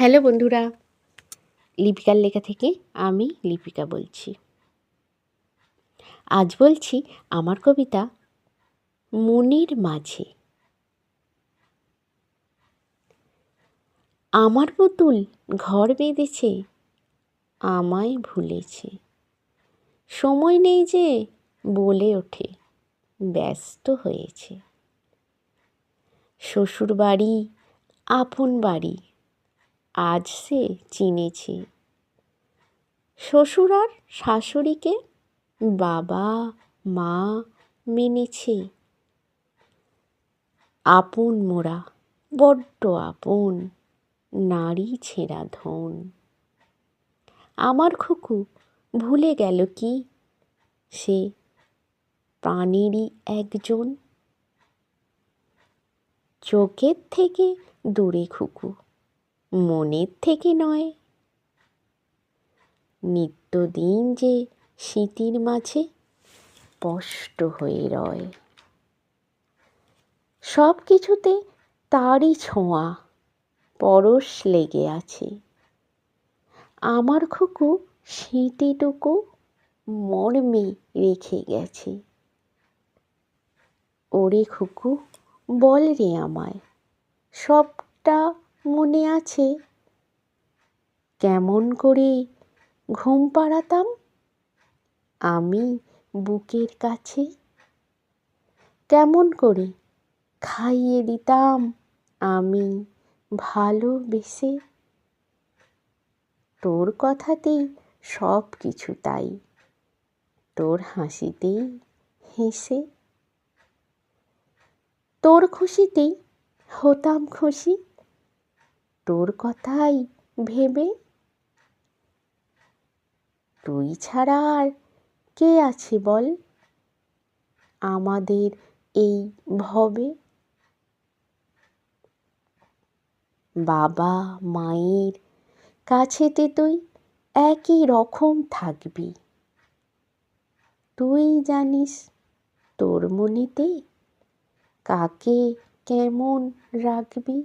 Hello বন্ধুরা, লিপিকার লেখা থেকে আমি লিপিকা বলছি। আজ বলছি আমার কবিতা মনির মাঝে। আমার পুতুল ঘর বেঁধেছে, আমায় ভুলেছে। সময় নেই যে বলে ওঠে, ব্যস্ত হয়েছে। শ্বশুর বাড়ি আপন বাড়ি আজ সে চিনেছে। শ্বশুর আর শাশুড়িকে বাবা, মা মেনেছে। আপন মোরা, বড্ড আপন, নারী ছেঁড়া ধন। আমার খুকু ভুলে গেল কি, সে প্রাণেরই একজন। চোখের থেকে দূরে খুকু। মনের থেকে নয়। নিত্যদিন যে স্মৃতির মাঝে স্পষ্ট হয়ে রয়। সব কিছুতে তারই ছোঁয়া, পরশ লেগে আছে। আমার খুকু স্মৃতিটুকু মর্মে রেখে গেছে। ওরে খুকু, বল রে আমায়, সবটা মনে আছে? কেমন করে ঘুম পাড়াতাম? আমি বুকের কাছে। কেমন করে খাইয়ে দিতাম আমি ভালোবেসে। তোর কথাতেই সব কিছু তাই। তোর হাসিতেই হেসে। তোর খুশিতেই হতাম খুশি। তোর কথাই ভেবে। তুই ছাড়া আর কে আছে বল? আমাদের এই ভবে। বাবা, মায়ের কাছেতে তুই একই রকম থাকবি। তুই জানিস তোর মনেতে কাকে কেমন রাখবি?